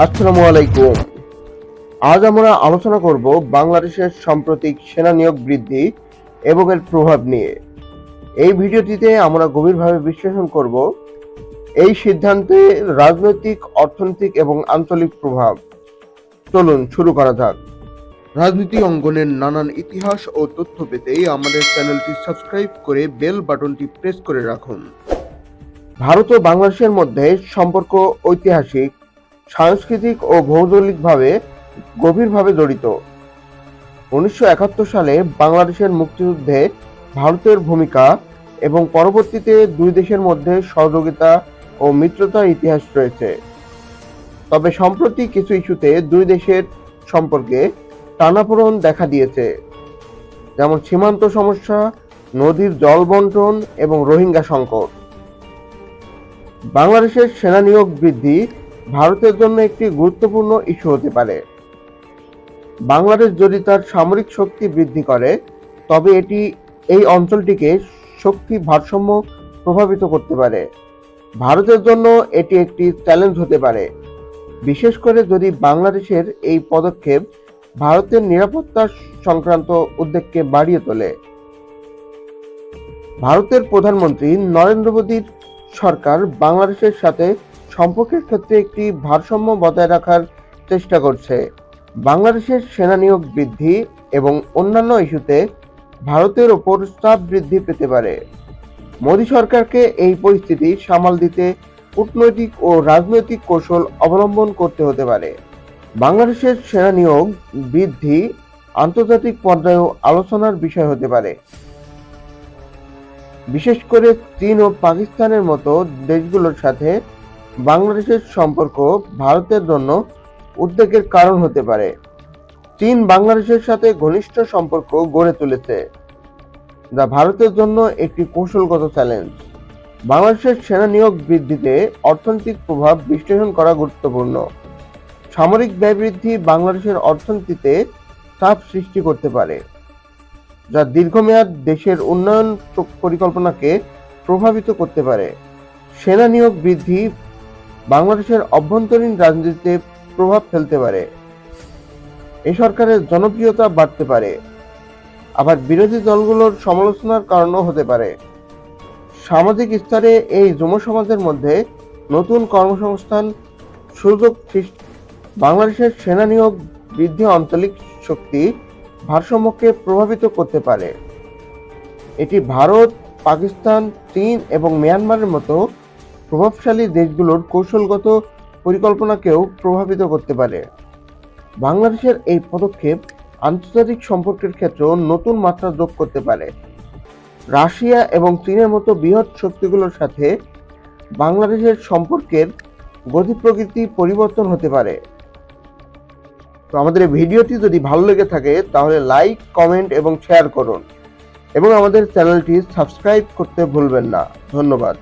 আসসালামু আলাইকুম। আজ আমরা আলোচনা করব বাংলাদেশের সাম্প্রতিক সেনা নিয়োগ বৃদ্ধি এবং এর প্রভাব নিয়ে। এই ভিডিওটিতে আমরা গভীরভাবে বিশ্লেষণ করব এই সিদ্ধান্তে রাজনৈতিক অর্থনৈতিক এবং আঞ্চলিক প্রভাব। চলুন শুরু করা যাক। রাজনীতি অঙ্গনের নানান ইতিহাস ও তথ্য পেতে আমাদের চ্যানেলটি সাবস্ক্রাইব করে বেল বাটনটি প্রেস করে রাখুন। ভারত ও বাংলাদেশের মধ্যে সম্পর্ক ঐতিহাসিক সাংস্কৃতিক ও ভৌগোলিকভাবে গভীরভাবে জড়িত। উনিশশো একাত্তর সালে বাংলাদেশের মুক্তিযুদ্ধে ভারতের ভূমিকা এবং পরবর্তীতে দুই দেশের মধ্যে সহযোগিতা ও মিত্রতার ইতিহাস রয়েছে। তবে সম্প্রতি কিছু ইস্যুতে দুই দেশের সম্পর্কে টানাপোড়ন দেখা দিয়েছে। যেমন সীমান্ত সমস্যা, নদীর জল বন্টন এবং রোহিঙ্গা সংকট। বাংলাদেশের সেনা নিয়োগ বৃদ্ধি ভারতের জন্য একটি গুরুত্বপূর্ণ ইস্যু হতে পারে। বাংলাদেশ যদি তার সামরিক শক্তি বৃদ্ধি করে, তবে এটি এই অঞ্চলটিকে শক্তি ভারসাম্য প্রভাবিত করতে পারে। ভারতের জন্য এটি একটি চ্যালেঞ্জ হতে পারে। বিশেষ করে যদি বাংলাদেশের এই পদক্ষেপ ভারতের নিরাপত্তা সংক্রান্ত উদ্বেগকে বাড়িয়ে তোলে। ভারতের প্রধানমন্ত্রী নরেন্দ্র মোদীর সরকার বাংলাদেশের সাথে সম্পর্কের ক্ষেত্রে একটি ভারসাম্য বজায় রাখার চেষ্টা করছে। বাংলাদেশের সেনা নিয়োগ বৃদ্ধি এবং অন্যান্য ইস্যুতে ভারতের ওপর চাপ বৃদ্ধি পেতে পারে। মোদী সরকারকে এই পরিস্থিতি সামাল দিতে কূটনৈতিক ও রাজনৈতিক কৌশল অবলম্বন করতে হতে পারে। বাংলাদেশের সেনা নিয়োগ বৃদ্ধি আন্তর্জাতিক পর্যায়েও আলোচনার বিষয় হতে পারে। বিশেষ করে চীন ও পাকিস্তানের মতো দেশগুলোর সাথে বাংলাদেশের সম্পর্ক ভারতের জন্য উদ্বেগের কারণ হতে পারে। চীন বাংলাদেশের সাথে ঘনিষ্ঠ সম্পর্ক গড়ে তুলেছে, যা ভারতের জন্য একটি কৌশলগত চ্যালেঞ্জ বাংলাদেশের সেনা নিয়োগ বৃদ্ধিতে অর্থনৈতিক প্রভাব বিশ্লেষণ করা গুরুত্বপূর্ণ। সামরিক ব্যয় বৃদ্ধি বাংলাদেশের অর্থনীতিতে চাপ সৃষ্টি করতে পারে, যা দীর্ঘমেয়াদ দেশের উন্নয়ন পরিকল্পনাকে প্রভাবিত করতে পারে। সেনা নিয়োগ বৃদ্ধি বাংলাদেশের অভ্যন্তরীণ রাজনীতিতে প্রভাব ফেলতে পারে। এই সরকারের জনপ্রিয়তা বাড়তে পারে। আবার বিরোধী দলগুলোর সমালোচনার কারণও হতে পারে। সামাজিক স্তরে এই যুব সমাজের মধ্যে নতুন কর্মসংস্থান সুযোগ বাংলাদেশের সেনা নিয়োগ বৃদ্ধি আঞ্চলিক শক্তি ভারসাম্যকে প্রভাবিত করতে পারে। এটি ভারত, পাকিস্তান, চীন এবং মিয়ানমারের মতো প্রভাবশালী দেশগুলোর কৌশলগত পরিকল্পনাকেও প্রভাবিত করতে পারে। বাংলাদেশের এই পদক্ষেপ আন্তর্জাতিক সম্পর্কের ক্ষেত্রেও নতুন মাত্রা যোগ করতে পারে। রাশিয়া এবং চীনের মতো বৃহৎ শক্তিগুলোর সাথে বাংলাদেশের সম্পর্কের গতি প্রকৃতি পরিবর্তন হতে পারে। তো আমাদের ভিডিওটি যদি ভালো লেগে থাকে, তাহলে লাইক, কমেন্ট এবং শেয়ার করুন। এবং আমাদের চ্যানেলটি সাবস্ক্রাইব করতে ভুলবেন না। ধন্যবাদ।